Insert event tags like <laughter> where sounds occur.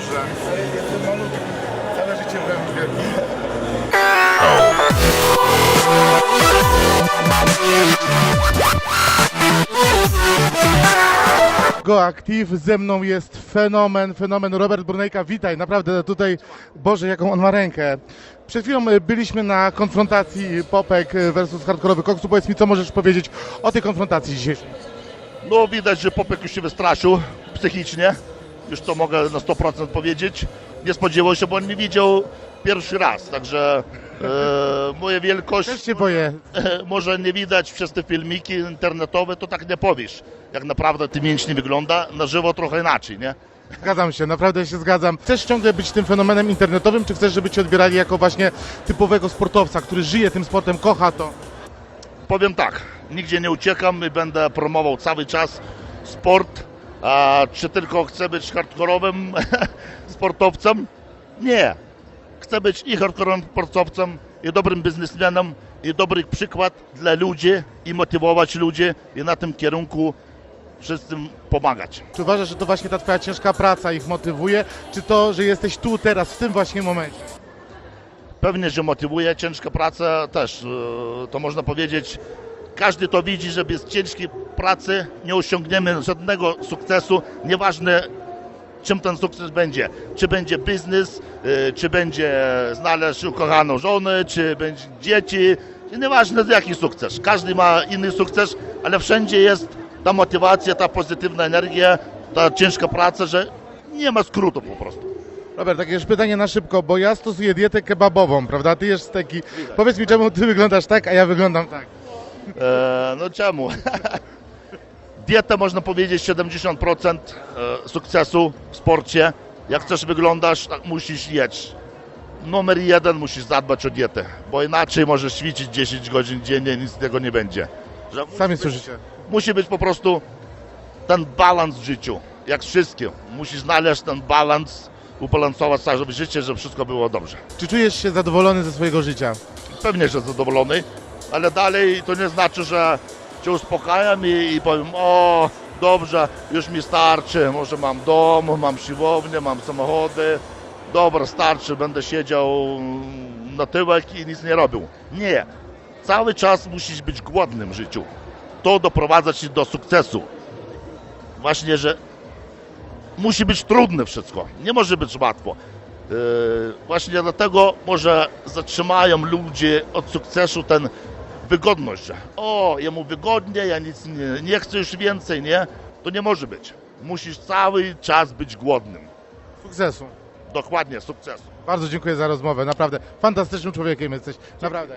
Boże. Całe życie byłem wielki. Ze mną jest fenomen, fenomen Robert Brunejka, witaj, naprawdę tutaj, Boże, jaką on ma rękę. Przed chwilą y, byliśmy na konfrontacji Popek versus Hardkorowy Koksu, powiedz mi, co możesz powiedzieć o tej konfrontacji dzisiejszej? No widać, że Popek już się wystraszył psychicznie. Już to mogę na 100% powiedzieć. Nie spodziewał się, bo on mnie widział pierwszy raz. Także e, moja wielkość Też się boję. może nie widać przez te filmiki internetowe, to tak nie powiesz. Jak naprawdę ty mięśnie wygląda, na żywo trochę inaczej, nie? Zgadzam się, naprawdę się zgadzam. Chcesz ciągle być tym fenomenem internetowym, czy chcesz, żeby cię odbierali jako właśnie typowego sportowca, który żyje tym sportem, kocha to? Powiem tak, nigdzie nie uciekam i będę promował cały czas sport. A czy tylko chcę być hardkorowym <laughs> sportowcem? Nie. Chcę być i hardkorowym sportowcem, i dobrym biznesmenem, i dobry przykład dla ludzi, i motywować ludzi, i na tym kierunku wszystkim pomagać. Czy uważasz, że to właśnie ta twoja ciężka praca ich motywuje, czy to, że jesteś tu teraz, w tym właśnie momencie? Pewnie, że motywuje ciężka praca też. e, To można powiedzieć, każdy to widzi, że bez ciężkiej pracy nie osiągniemy żadnego sukcesu, nieważne czym ten sukces będzie. Czy będzie biznes, e, czy będzie znaleźć ukochaną żonę, czy będzie dzieci, nieważne jaki sukces. Każdy ma inny sukces, ale wszędzie jest ta motywacja, ta pozytywna energia, ta ciężka praca, że nie ma skrótu po prostu. Robert, takie już pytanie na szybko, bo ja stosuję dietę kebabową, prawda? Ty jesz steki. Powiedz mi, czemu ty wyglądasz tak, a ja wyglądam tak. E, no czemu? <laughs> Dieta można powiedzieć 70% e, sukcesu w sporcie. Jak chcesz wyglądasz, tak musisz jeść. Numer jeden musisz zadbać o dietę, bo inaczej możesz ćwiczyć 10 godzin dziennie, nic z tego nie będzie. Że musi Sami być- słyszycie. Musi być po prostu ten balans w życiu, jak wszystkim. Musisz znaleźć ten balans, ubalansować całe życie, żeby wszystko było dobrze. Czy czujesz się zadowolony ze swojego życia? pewnie, że zadowolony, ale dalej to nie znaczy, że się uspokajam i, i powiem, o dobrze, już mi starczy, może mam dom, mam siłownię, mam samochody, dobra, starczy, będę siedział na tyłek i nic nie robił. Nie, cały czas musisz być głodnym w życiu. To doprowadza cię do sukcesu. Właśnie, że musi być trudne wszystko, nie może być łatwo. Yy, Właśnie dlatego może zatrzymają ludzie od sukcesu ten wygodność, że o, jemu wygodnie, ja nic nie, nie chcę już więcej, nie? To nie może być. Musisz cały czas być głodnym. Sukcesu. Dokładnie, sukcesu. Bardzo dziękuję za rozmowę, naprawdę. Fantastycznym człowiekiem jesteś, naprawdę.